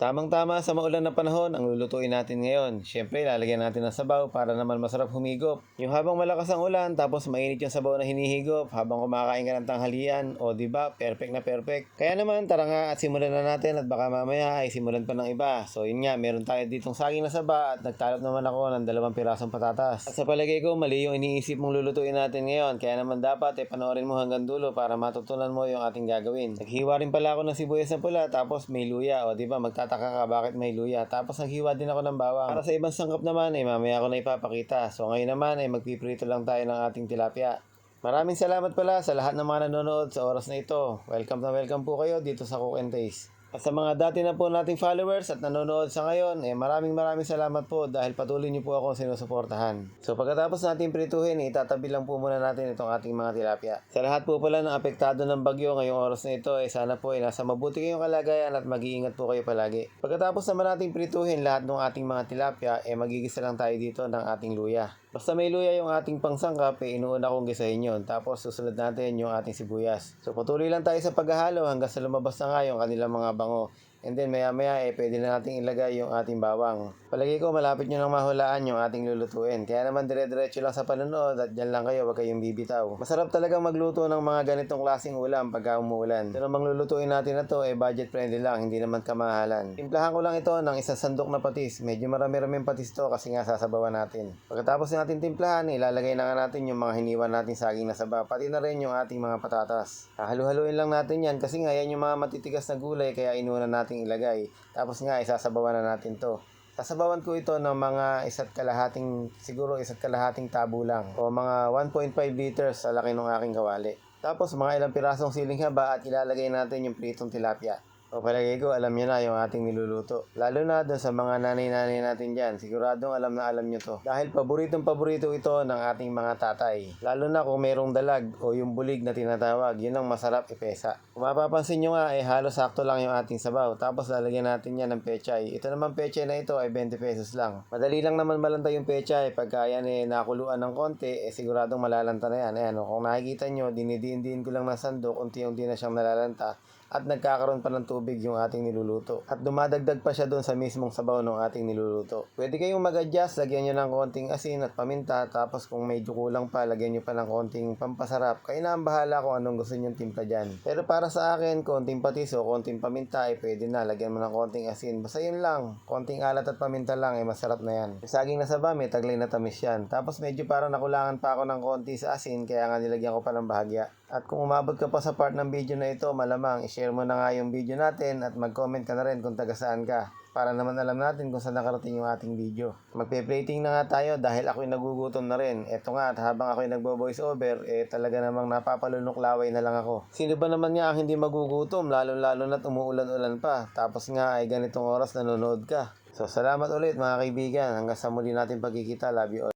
Tamang-tama sa maulan na panahon ang lulutuin natin ngayon. Siyempre, lalagyan natin ng sabaw para naman masarap humigop. Yung habang malakas ang ulan, tapos mainit yung sabaw na hinihigop habang kumakain ka ng tanghalian, o di ba, perfect na perfect. Kaya naman, tara nga at simulan na natin at baka mamaya ay simulan pa ng iba. So yun nga, meron tayo ditong saging na saba at nagtalop naman ako ng dalawang pirasong patatas. At sa palagay ko, mali yung iniisip mong lulutuin natin ngayon. Kaya naman dapat eh, panoorin mo hanggang dulo para matutunan mo yung ating gagawin. Naghiwa rin pala ako ng sibuyas na pula tapos may luya. O di ba, magtataka ka bakit may luya. Tapos naghiwa din ako ng bawang. Para sa ibang sangkap naman eh, mamaya ko na ipapakita. So ngayon naman ay magpiprito lang tayo ng ating tilapia. Maraming salamat pala sa lahat ng mga nanonood sa oras na ito. Welcome na welcome po kayo dito sa Cook and Taste. At sa mga dati na po nating followers at nanonood sa ngayon, eh maraming maraming salamat po dahil patuloy niyo po akong sinusuportahan. So pagkatapos natin prituhin, eh, itatabi lang po muna natin itong ating mga tilapia. Sa lahat po pala ng apektado ng bagyo ngayong oras na ito, eh sana po ay nasa mabuti kayong kalagayan at mag-iingat po kayo palagi. Pagkatapos naman nating prituhin lahat ng ating mga tilapia, eh magigisa lang tayo dito ng ating luya. Basta may luya yung ating pangsangkap, eh inuuna kong gisahin yun. Tapos susunod natin yung ating sibuyas. So patuloy lang tayo sa paghahalo hanggang sa lumabas na nga yung kanilang mga 然后 And then maya maya eh pwede na nating ilagay yung ating bawang. Palagi ko malapit nyo nang mahulaan yung ating lulutuin. Kaya naman dire-diretso lang sa panonood at dyan lang kayo wag kayong bibitaw. Masarap talaga magluto ng mga ganitong klaseng ulam pagka umuulan. Ito namang lulutuin natin na to eh budget friendly lang, hindi naman kamahalan. Timplahan ko lang ito ng isang sandok na patis. Medyo marami-raming patis to kasi nga sasabawan natin. Pagkatapos natin timplahan, ilalagay na nga natin yung mga hiniwan natin saging na saba, pati na rin yung ating mga patatas. Halu-haluin lang natin yan kasi nga yan yung mga matitigas na gulay kaya inuuna nating ilagay. Tapos nga isasabawan na natin to. Sasabawan ko ito ng mga isa't kalahating, siguro isa't kalahating tabo lang. O mga 1.5 liters sa laki ng aking kawali. Tapos mga ilang pirasong siling haba at ilalagay natin yung pritong tilapia. O palagay ko, alam nyo na yung ating niluluto. Lalo na doon sa mga nanay-nanay natin dyan. Siguradong alam na alam nyo to. Dahil paboritong paborito ito ng ating mga tatay. Lalo na kung merong dalag o yung bulig na tinatawag. Yun ang masarap ipesa. Kung mapapansin nyo nga, eh halos sakto lang yung ating sabaw. Tapos lalagyan natin yan ng pechay. Ito naman pechay na ito ay 20 pesos lang. Madali lang naman malanta yung pechay. Pagka yan eh nakuluan ng konti, eh siguradong malalanta na yan. Ayan, o, kung nakikita nyo, dinidiin-diin ko lang ng sandok, unti-unti na siyang nalalanta at nagkakaroon pa ng tubig yung ating niluluto. At dumadagdag pa siya doon sa mismong sabaw ng ating niluluto. Pwede kayong mag-adjust, lagyan nyo ng konting asin at paminta, tapos kung medyo kulang pa, lagyan nyo pa ng konting pampasarap. Kayo na ang bahala kung anong gusto nyo timpla dyan. Pero para sa akin, konting patis o konting paminta ay pwede na, lagyan mo ng konting asin. Basta yun lang, konting alat at paminta lang ay masarap na yan. Saging na saba, may taglay na tamis yan. Tapos medyo parang nakulangan pa ako ng konti sa asin, kaya nga nilagyan ko pa ng bahagya. At kung umabot ka pa sa part ng video na ito, malamang i-share mo na nga yung video natin at mag-comment ka na rin kung taga saan ka para naman alam natin kung saan nakarating yung ating video. Magpe-plating na nga tayo dahil ako'y nagugutom na rin. Eto nga at habang ako'y nagbo-voice over, eh talaga namang napapalunok laway na lang ako. Sino ba naman nga ang hindi magugutom lalo-lalo na't umuulan-ulan pa. Tapos nga ay ganitong oras nanonood ka. So salamat ulit mga kaibigan. Hanggang sa muli natin pagkikita. Love you all.